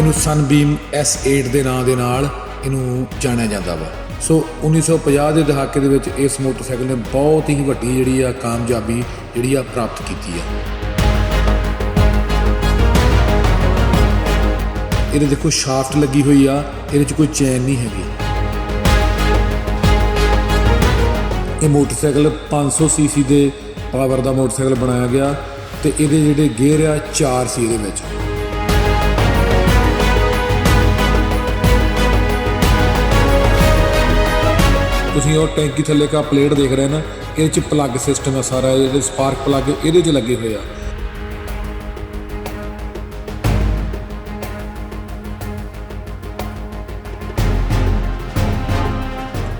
ਇਹਨੂੰ ਸਨਬੀਮ S8 ਦੇ ਨਾਂ ਦੇ ਨਾਲ ਇਹਨੂੰ ਜਾਣਿਆ ਜਾਂਦਾ ਵਾ। ਸੋ 1950 ਦੇ ਦਹਾਕੇ ਦੇ ਵਿੱਚ ਇਸ ਮੋਟਰਸਾਈਕਲ ਨੇ ਬਹੁਤ ਹੀ ਵੱਡੀ ਜਿਹੜੀ ਆ ਕਾਮਯਾਬੀ ਜਿਹੜੀ ਆ ਪ੍ਰਾਪਤ ਕੀਤੀ ਆ। ਇਹਦੇ ਦੇਖੋ ਸ਼ਾਫਟ ਲੱਗੀ ਹੋਈ ਆ, ਇਹਦੇ 'ਚ ਕੋਈ ਚੈਨ ਨਹੀਂ ਹੈਗੀ। ਇਹ ਮੋਟਰਸਾਈਕਲ 500 ਸੀਸੀ ਦੇ ਪਾਵਰ ਦਾ ਮੋਟਰਸਾਈਕਲ ਬਣਾਇਆ ਗਿਆ ਤੇ ਇਹਦੇ ਜਿਹੜੇ ਗੇਅਰ ਆ 4 ਸੀ ਇਹਦੇ ਵਿੱਚ। ਤੁਸੀਂ ਉਹ ਟੈਂਕੀ ਥੱਲੇ ਕਾ ਪਲੇਟ ਦੇਖ ਰਹੇ ਨਾ, ਇਹਦੇ ਚ ਪਲੱਗ ਸਿਸਟਮ ਹੈ ਸਾਰਾ ਜਿਹੜੇ ਸਪਾਰਕ ਪਲੱਗ ਇਹਦੇ ਚ ਲੱਗੇ ਹੋਏ ਆ।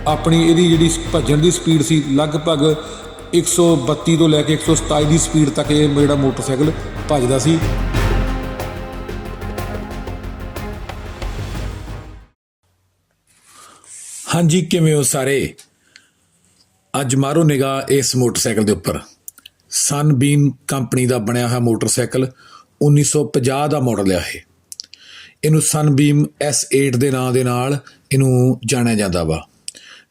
ਆਪਣੀ ਇਹਦੀ ਜਿਹੜੀ ਭੱਜਣ ਦੀ ਸਪੀਡ ਸੀ, ਲਗਭਗ 132 ਤੋਂ ਲੈ ਕੇ 127 ਦੀ ਸਪੀਡ ਤੱਕ ਇਹ ਜਿਹੜਾ ਮੋਟਰਸਾਈਕਲ ਭੱਜਦਾ ਸੀ। ਹਾਂਜੀ, ਕਿਵੇਂ ਹੋ ਸਾਰੇ? ਅੱਜ ਮਾਰੋ ਨਿਗਾਹ ਇਸ ਮੋਟਰਸਾਈਕਲ ਦੇ ਉੱਪਰ। ਸਨਬੀਮ ਕੰਪਨੀ ਦਾ ਬਣਿਆ ਹੋਇਆ ਮੋਟਰਸਾਈਕਲ 1950 ਦਾ ਮਾਡਲ ਆ ਇਹ। ਇਹਨੂੰ ਸਨਬੀਮ S8 ਦੇ ਨਾਂ ਦੇ ਨਾਲ ਇਹਨੂੰ ਜਾਣਿਆ ਜਾਂਦਾ ਵਾ।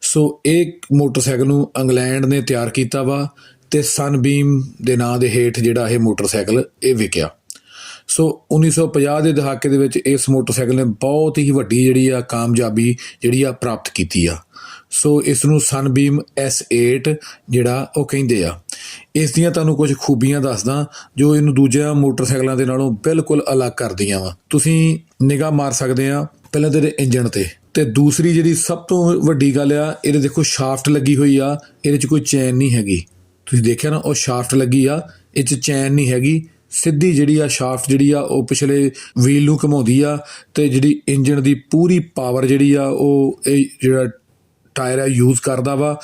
ਸੋ ਇਹ ਮੋਟਰਸਾਈਕਲ ਨੂੰ ਇੰਗਲੈਂਡ ਨੇ ਤਿਆਰ ਕੀਤਾ ਵਾ ਤੇ ਸਨਬੀਮ ਦੇ ਨਾਂ ਦੇ ਹੇਠ ਜਿਹੜਾ ਇਹ ਮੋਟਰਸਾਈਕਲ ਇਹ ਵਿਕਿਆ। ਸੋ 1950 ਦੇ ਦਹਾਕੇ ਦੇ ਵਿੱਚ ਇਸ ਮੋਟਰਸਾਈਕਲ ਨੇ ਬਹੁਤ ਹੀ ਵੱਡੀ ਜਿਹੜੀ ਆ ਕਾਮਯਾਬੀ ਜਿਹੜੀ ਆ ਪ੍ਰਾਪਤ ਕੀਤੀ ਆ। ਸੋ ਇਸ ਨੂੰ ਸਨਬੀਮ S8 ਜਿਹੜਾ ਉਹ ਕਹਿੰਦੇ ਆ। ਇਸ ਦੀਆਂ ਤੁਹਾਨੂੰ ਕੁਝ ਖੂਬੀਆਂ ਦੱਸਦਾ ਜੋ ਇਹਨੂੰ ਦੂਜਿਆਂ ਮੋਟਰਸਾਈਕਲਾਂ ਦੇ ਨਾਲੋਂ ਬਿਲਕੁਲ ਅਲੱਗ ਕਰਦੀਆਂ ਵਾ। ਤੁਸੀਂ ਨਿਗਾਹ ਮਾਰ ਸਕਦੇ ਆ ਪਹਿਲਾਂ ਤੇ ਇਹਦੇ ਇੰਜਨ ਤੇ। ਤੇ ਦੂਸਰੀ ਜਿਹੜੀ ਸਭ ਤੋਂ ਵੱਡੀ ਗੱਲ ਆ, ਇਹਦੇ ਦੇਖੋ ਸ਼ਾਫਟ ਲੱਗੀ ਹੋਈ ਆ, ਇਹਦੇ 'ਚ ਕੋਈ ਚੈਨ ਨਹੀਂ ਹੈਗੀ। ਤੁਸੀਂ ਦੇਖਿਆ ਨਾ, ਉਹ ਸ਼ਾਫਟ ਲੱਗੀ ਆ, ਇਹ 'ਚ ਚੈਨ ਨਹੀਂ ਹੈਗੀ। ਸਿੱਧੀ ਜਿਹੜੀ ਆ ਸ਼ਾਫਟ ਜਿਹੜੀ ਆ ਉਹ ਪਿਛਲੇ ਵੀਲ ਨੂੰ ਘਮਾਉਂਦੀ ਆ ਤੇ ਜਿਹੜੀ ਇੰਜਨ ਦੀ ਪੂਰੀ ਪਾਵਰ ਜਿਹੜੀ ਆ ਉਹ ਇਹ ਜਿਹੜਾ ਟਾਇਰ ਆ ਯੂਜ਼ ਕਰਦਾ ਵਾ।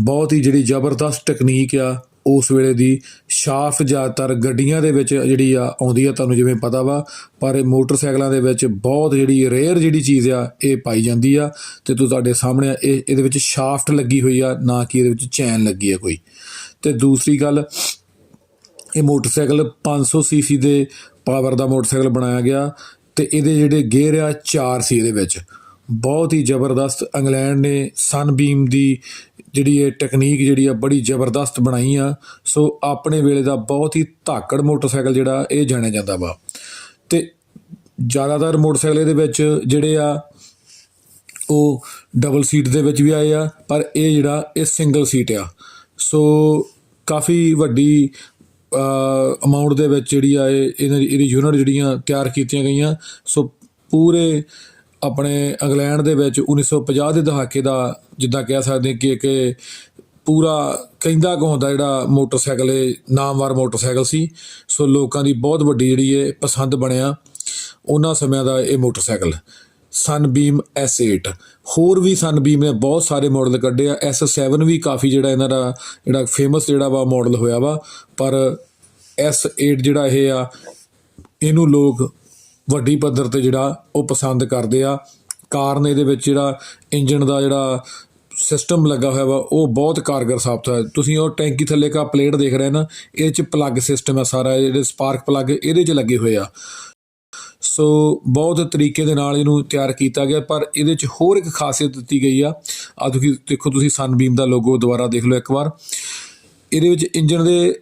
ਬਹੁਤ ਹੀ ਜਿਹੜੀ ਜ਼ਬਰਦਸਤ ਟੈਕਨੀਕ ਆ ਉਸ ਵੇਲੇ ਦੀ ਸ਼ਾਫਟ ਜ਼ਿਆਦਾਤਰ ਗੱਡੀਆਂ ਦੇ ਵਿੱਚ ਜਿਹੜੀ ਆ ਆਉਂਦੀ ਆ ਤੁਹਾਨੂੰ ਜਿਵੇਂ ਪਤਾ ਵਾ। ਪਰ ਇਹ ਮੋਟਰਸਾਈਕਲਾਂ ਦੇ ਵਿੱਚ ਬਹੁਤ ਜਿਹੜੀ ਰੇਅਰ ਜਿਹੜੀ ਚੀਜ਼ ਆ ਇਹ ਪਾਈ ਜਾਂਦੀ ਆ ਤੇ ਤੂੰ ਤੁਹਾਡੇ ਸਾਹਮਣੇ ਆ, ਇਹ ਇਹਦੇ ਵਿੱਚ ਸ਼ਾਫਟ ਲੱਗੀ ਹੋਈ ਆ ਨਾ ਕਿ ਇਹਦੇ ਵਿੱਚ ਚੈਨ ਲੱਗੀ ਆ ਕੋਈ। ਤੇ ਦੂਸਰੀ ਗੱਲ ਇਹ ਮੋਟਰਸਾਈਕਲ 500 ਸੀਸੀ ਦੇ ਪਾਵਰ ਦਾ ਮੋਟਰਸਾਈਕਲ ਬਣਾਇਆ ਗਿਆ ਤੇ ਇਹਦੇ ਜਿਹੜੇ ਗੇਅਰ ਆ 4 ਸੀ ਇਹਦੇ ਵਿੱਚ। ਬਹੁਤ ਹੀ ਜ਼ਬਰਦਸਤ ਇੰਗਲੈਂਡ ਨੇ ਸਨਬੀਮ ਦੀ ਜਿਹੜੀ ਇਹ ਟੈਕਨੀਕ ਜਿਹੜੀ ਆ, ਬੜੀ ਜ਼ਬਰਦਸਤ ਬਣਾਈ ਆ। ਸੋ ਆਪਣੇ ਵੇਲੇ ਦਾ ਬਹੁਤ ਹੀ ਧਾਕੜ ਮੋਟਰਸਾਈਕਲ ਜਿਹੜਾ, ਇਹ ਜਾਣਿਆ ਜਾਂਦਾ ਵਾ। ਤੇ ਜ਼ਿਆਦਾਤਰ ਮੋਟਰਸਾਈਕਲ ਇਹਦੇ ਵਿੱਚ ਜਿਹੜੇ ਆ, ਉਹ ਡਬਲ ਸੀਟ ਦੇ ਵਿੱਚ ਵੀ ਆਏ ਆ, ਪਰ ਇਹ ਜਿਹੜਾ, ਇਹ ਸਿੰਗਲ ਸੀਟ ਆ। ਸੋ ਕਾਫੀ ਵੱਡੀ ਅਮਾਉਂਟ ਦੇ ਵਿੱਚ ਜਿਹੜੀ ਆ ਇਹ, ਇਹਨਾਂ ਇਹਦੀ ਯੂਨਿਟ ਜਿਹੜੀਆਂ ਤਿਆਰ ਕੀਤੀਆਂ ਗਈਆਂ, ਸੋ ਪੂਰੇ ਆਪਣੇ ਇੰਗਲੈਂਡ ਦੇ ਵਿੱਚ 1950 ਦੇ ਦਹਾਕੇ ਦਾ ਜਿੱਦਾਂ ਕਹਿ ਸਕਦੇ ਕਿ ਇੱਕ ਪੂਰਾ ਕਹਿੰਦਾ ਕਹਾਉਂਦਾ ਜਿਹੜਾ ਮੋਟਰਸਾਈਕਲ, ਇਹ ਨਾਮਵਰ ਮੋਟਰਸਾਈਕਲ ਸੀ। ਸੋ ਲੋਕਾਂ ਦੀ ਬਹੁਤ ਵੱਡੀ ਜਿਹੜੀ ਇਹ ਪਸੰਦ ਬਣਿਆ ਉਹਨਾਂ ਸਮਿਆਂ ਦਾ ਇਹ ਮੋਟਰਸਾਈਕਲ। ਸਨਬੀਮ S8 ਹੋਰ ਵੀ ਸਨਬੀਮ ਨੇ ਬਹੁਤ ਸਾਰੇ ਮਾਡਲ ਕੱਢੇ ਆ। S7 ਵੀ ਕਾਫੀ ਜਿਹੜਾ ਇਹਨਾਂ ਦਾ, ਜਿਹੜਾ ਫੇਮਸ ਜਿਹੜਾ ਵਾ ਮਾਡਲ ਹੋਇਆ ਵਾ। ਪਰ S8 ਜਿਹੜਾ ਇਹ ਆ, ਇਹਨੂੰ ਲੋਕ ਵੱਡੀ ਪੱਧਰ ਤੇ ਜਿਹੜਾ ਉਹ ਪਸੰਦ ਕਰਦੇ ਆ। ਕਾਰਨ ਇਹਦੇ ਵਿੱਚ ਜਿਹੜਾ ਇੰਜਨ ਦਾ ਜਿਹੜਾ ਸਿਸਟਮ ਲੱਗਾ ਹੋਇਆ ਵਾ, ਉਹ ਬਹੁਤ ਕਾਰਗਰ ਸਾਬਤ ਹੋਇਆ। ਤੁਸੀਂ ਉਹ ਟੈਂਕੀ ਥੱਲੇ ਕਾ ਪਲੇਟ ਦੇਖ ਰਹੇ ਨਾ ਇਹਦੇ ਚ ਪਲੱਗ ਸਿਸਟਮ ਆ ਸਾਰਾ ਜਿਹੜੇ ਸਪਾਰਕ ਪਲੱਗ ਇਹਦੇ ਚ ਲੱਗੇ ਹੋਏ ਆ। ਸੋ ਬਹੁਤ ਤਰੀਕੇ ਦੇ ਨਾਲ ਇਹਨੂੰ ਤਿਆਰ ਕੀਤਾ ਗਿਆ, ਪਰ ਇਹਦੇ ਚ ਹੋਰ ਇੱਕ ਖਾਸੀਅਤ ਦਿੱਤੀ ਗਈ ਆ। ਆ ਤੁਸੀਂ ਦੇਖੋ, ਤੁਸੀਂ ਸਨਬੀਮ ਦਾ ਲੋਗੋ ਦੁਬਾਰਾ ਦੇਖ ਲਓ ਇੱਕ ਵਾਰ। ਇਹਦੇ ਵਿੱਚ ਇੰਜਨ ਦੇ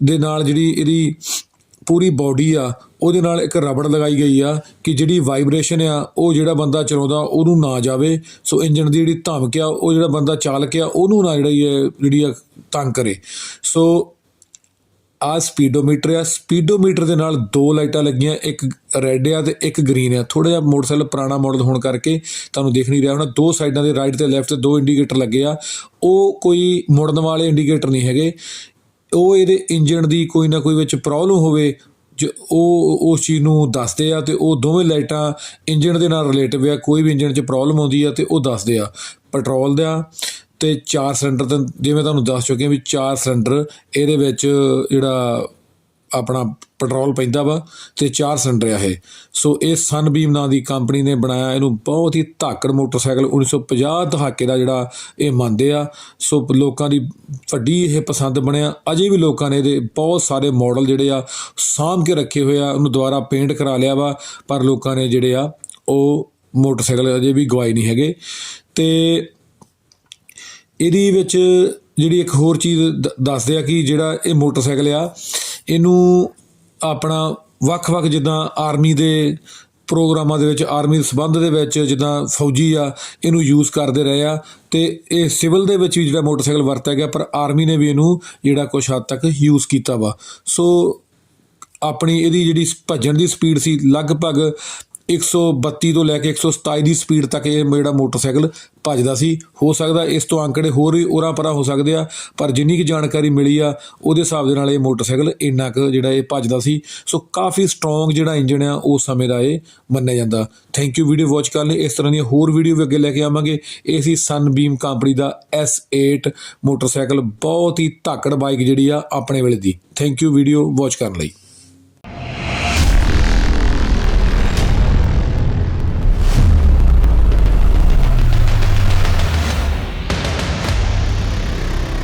ਦੇ ਨਾਲ ਜਿਹੜੀ ਇਹਦੀ ਪੂਰੀ ਬਾਡੀ ਆ, ਉਹਦੇ ਨਾਲ ਇੱਕ ਰਬੜ ਲਗਾਈ ਗਈ ਆ ਕਿ ਜਿਹੜੀ ਵਾਈਬ੍ਰੇਸ਼ਨ ਆ, ਉਹ ਜਿਹੜਾ ਬੰਦਾ ਚਲਾਉਂਦਾ, ਉਹਨੂੰ ਨਾ ਜਾਵੇ। ਸੋ ਇੰਜਨ ਦੀ ਜਿਹੜੀ ਧਮਕ ਆ, ਉਹ ਜਿਹੜਾ ਬੰਦਾ ਚਾਲਕ ਆ, ਉਹਨੂੰ ਨਾ ਜਿਹੜੀ ਹੈ ਜਿਹੜੀ ਆ ਤੰਗ ਕਰੇ। ਸੋ ਆ ਸਪੀਡੋਮੀਟਰ ਆ। ਸਪੀਡੋਮੀਟਰ ਦੇ ਨਾਲ ਦੋ ਲਾਈਟਾਂ ਲੱਗੀਆਂ, ਇੱਕ ਰੈੱਡ ਆ ਤੇ ਇੱਕ ਗ੍ਰੀਨ ਆ। ਥੋੜਾ ਜਿਹਾ ਮੋਟਰਸਾਈਕਲ ਪੁਰਾਣਾ ਮਾਡਲ ਹੋਣ ਕਰਕੇ ਤੁਹਾਨੂੰ ਦੇਖ ਨਹੀਂ ਰਿਹਾ ਹੋਣਾ। ਦੋ ਸਾਈਡਾਂ ਦੇ ਰਾਈਟ ਤੇ ਲੈਫਟ ਤੇ ਦੋ ਇੰਡੀਕੇਟਰ ਲੱਗੇ ਆ। ਉਹ ਕੋਈ ਮੁੜਨ ਵਾਲੇ ਇੰਡੀਕੇਟਰ ਨਹੀਂ ਹੈਗੇ। ਉਹ ਇਹਦੇ ਇੰਜਨ ਦੀ ਕੋਈ ਨਾ ਕੋਈ ਵਿੱਚ ਪ੍ਰੋਬਲਮ ਹੋਵੇ, ਜ ਉਹ ਉਸ ਚੀਜ਼ ਨੂੰ ਦੱਸਦੇ ਆ ਤੇ ਉਹ ਦੋਵੇਂ ਲਾਈਟਾਂ ਇੰਜਨ ਦੇ ਨਾਲ ਰਿਲੇਟਿਵ ਆ। ਕੋਈ ਵੀ ਇੰਜਨ 'ਚ ਪ੍ਰੋਬਲਮ ਆਉਂਦੀ ਆ ਤੇ ਉਹ ਦੱਸਦੇ ਆ। ਪੈਟਰੋਲ ਦਾ ਤੇ ਚਾਰ ਸਿਲੰਡਰ ਤਾਂ ਜਿਵੇਂ ਤੁਹਾਨੂੰ ਦੱਸ ਚੁੱਕੇ ਆ ਵੀ ਚਾਰ ਸਿਲੰਡਰ, ਇਹਦੇ ਵਿੱਚ ਜਿਹੜਾ ਆਪਣਾ ਪੈਟਰੋਲ ਪੈਂਦਾ ਵਾ ਤੇ ਚਾਰ ਸਿਲੰਡਰ ਆ ਇਹ। ਸੋ ਇਹ ਸਨਬੀਮ ਨਾਂ ਦੀ ਕੰਪਨੀ ਨੇ ਬਣਾਇਆ, ਇਹਨੂੰ ਬਹੁਤ ਹੀ ਧਾਕੜ ਮੋਟਰਸਾਈਕਲ 1950 ਦਹਾਕੇ ਦਾ ਜਿਹੜਾ ਇਹ ਮੰਨਦੇ ਆ। ਸੋ ਲੋਕਾਂ ਦੀ ਵੱਡੀ ਇਹ ਪਸੰਦ ਬਣਿਆ। ਅਜੇ ਵੀ ਲੋਕਾਂ ਨੇ ਇਹਦੇ ਬਹੁਤ ਸਾਰੇ ਮਾਡਲ ਜਿਹੜੇ ਆ ਸਾਂਭ ਕੇ ਰੱਖੇ ਹੋਏ ਆ, ਉਹਨੂੰ ਦੁਬਾਰਾ ਪੇਂਟ ਕਰਾ ਲਿਆ ਵਾ, ਪਰ ਲੋਕਾਂ ਨੇ ਜਿਹੜੇ ਆ ਉਹ ਮੋਟਰਸਾਈਕਲ ਅਜੇ ਵੀ ਗਵਾਏ ਨਹੀਂ ਹੈਗੇ। ਤੇ ਇਹਦੇ ਵਿੱਚ ਜਿਹੜੀ ਇੱਕ ਹੋਰ ਚੀਜ਼ ਦ- ਦੱਸਦੇ ਆ ਕਿ ਜਿਹੜਾ ਇਹ ਮੋਟਰਸਾਈਕਲ ਆ, ਇਹਨੂੰ ਆਪਣਾ ਵੱਖ-ਵੱਖ ਜਿੱਦਾਂ ਆਰਮੀ ਦੇ ਪ੍ਰੋਗਰਾਮਾਂ ਦੇ ਵਿੱਚ, ਆਰਮੀ ਦੇ ਸਬੰਧ ਦੇ ਵਿੱਚ ਜਿੱਦਾਂ ਫੌਜੀ ਆ, ਇਹਨੂੰ ਯੂਜ਼ ਕਰਦੇ ਰਹੇ ਆ ਤੇ ਇਹ ਸਿਵਲ ਦੇ ਵਿੱਚ ਵੀ ਜਿਹੜਾ ਮੋਟਰਸਾਈਕਲ ਵਰਤਿਆ ਗਿਆ, ਪਰ ਆਰਮੀ ਨੇ ਵੀ ਇਹਨੂੰ ਜਿਹੜਾ ਕੁਝ ਹੱਦ ਤੱਕ ਯੂਜ਼ ਕੀਤਾ ਵਾ। ਸੋ ਆਪਣੀ ਇਹਦੀ ਜਿਹੜੀ ਭੱਜਣ ਦੀ ਸਪੀਡ ਸੀ, ਲਗਭਗ 132 ਤੋਂ ਲੈ ਕੇ 127 ਦੀ ਸਪੀਡ ਤੱਕ ਇਹ ਜਿਹੜਾ ਮੋਟਰਸਾਈਕਲ ਭੱਜਦਾ ਸੀ। ਹੋ ਸਕਦਾ ਇਸ ਤੋਂ ਅੰਕੜੇ ਹੋਰ ਵੀ ਉਰਾਂ ਪਰਾਂ ਹੋ ਸਕਦੇ ਆ, ਪਰ ਜਿੰਨੀ ਕੁ ਜਾਣਕਾਰੀ ਮਿਲੀ ਆ, ਉਹਦੇ ਹਿਸਾਬ ਦੇ ਨਾਲ ਇਹ ਮੋਟਰਸਾਈਕਲ ਇੰਨਾ ਕੁ ਜਿਹੜਾ ਇਹ ਭੱਜਦਾ ਸੀ। ਸੋ ਕਾਫੀ ਸਟਰੋਂਗ ਜਿਹੜਾ ਇੰਜਨ ਆ ਉਸ ਸਮੇਂ ਦਾ ਇਹ ਮੰਨਿਆ ਜਾਂਦਾ। ਥੈਂਕ ਯੂ ਵੀਡੀਓ ਵਾਚ ਕਰਨ ਲਈ ਇਸ ਤਰ੍ਹਾਂ ਦੀਆਂ ਹੋਰ ਵੀਡੀਓ ਵੀ ਅੱਗੇ ਲੈ ਕੇ ਆਵਾਂਗੇ। ਇਹ ਸੀ ਸਨਬੀਮ ਕੰਪਨੀ ਦਾ S8 ਮੋਟਰਸਾਈਕਲ, ਬਹੁਤ ਹੀ ਧਾਕੜ ਬਾਈਕ ਜਿਹੜੀ ਆ ਆਪਣੇ ਵੇਲੇ ਦੀ। ਥੈਂਕ ਯੂ ਵੀਡੀਓ ਵਾਚ ਕਰਨ ਲਈ।